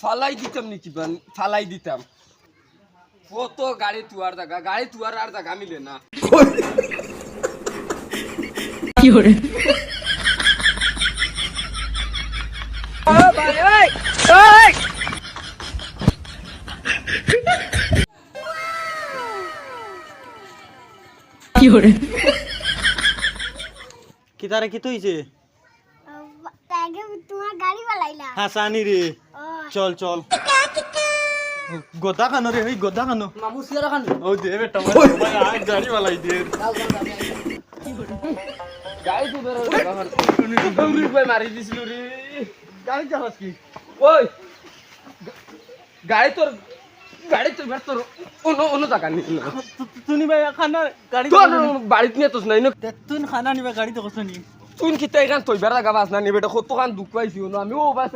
ফালাই দিতাম নাকি বান ফালাই দিতাম। কত গাড়ি তুয়ার জায়গা গাড়ি তুয়ার আর জায়গা মিলে না। কিতারে কি তোমার গাড়ি বালাইলা। হাসানি রে। চল চল। গোদা খানো রে গোদা খানো মামু সিয়ারা খান। ও দে বেটা গাড়ি বালাই দে। গাড়ি তো বেরো রুপাই মারি দিছিল রে। গাড়ি চালাস কি? ওই। গাড়ি তোর গাড়ি অন্য অন্য ভাই খানা গাড়ি তোর বাড়িত নিয়ে তোস নাই না? খানা নিবা গাড়ি তো কষ্ট নি তুই তাই নিবে কত কান দুঃখ পাইছি না? আমি ও বাস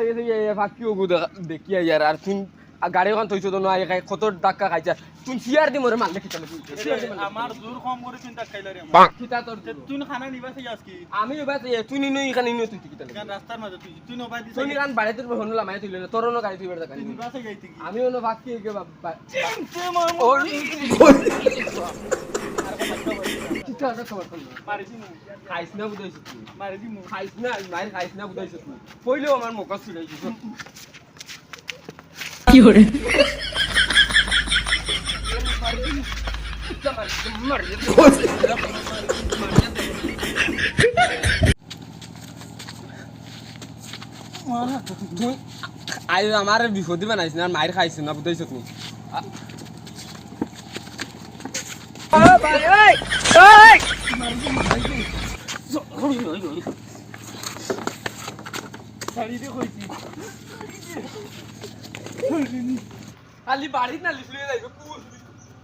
ফাঁকি ওগু দেখি ইয়ার আর তুই গাড়ি ওখান তৈছো তো না কত ডাক্কা খাইছা। তুই সিয়ার দি মরে মারলে কিতা আমার জোর কম করে চিন্তা খাইলা রে কিতা তোর তুই খানা নিবা সেই আজকে। আমি বাস তুই নিনো এখানে নিনো তুই কিতা গান রাস্তার মাঝে তুই তুই নবাই দিছ তুই কান বাড়িতে হনুলা মাই তুইলে তোর অন্য গাড়ি তুইবার জায়গা তুই নিবা সেই যাইতি কি। আমি অন্য ফাঁকি গে বাবা কিতা খবর মারি দিমু খাইছ না বুঝাইছ তুই মারি দিমু খাইছ না? মায়ের খাইছ না বুঝাইছ তুই কইলেও আমার মুখ ছিড়াইছিস আই আমার বিপদে বানাইছ না মায়ের খাইছ না বুঝাইছ তুই খালি বাড়িত না লিখলে যাইবে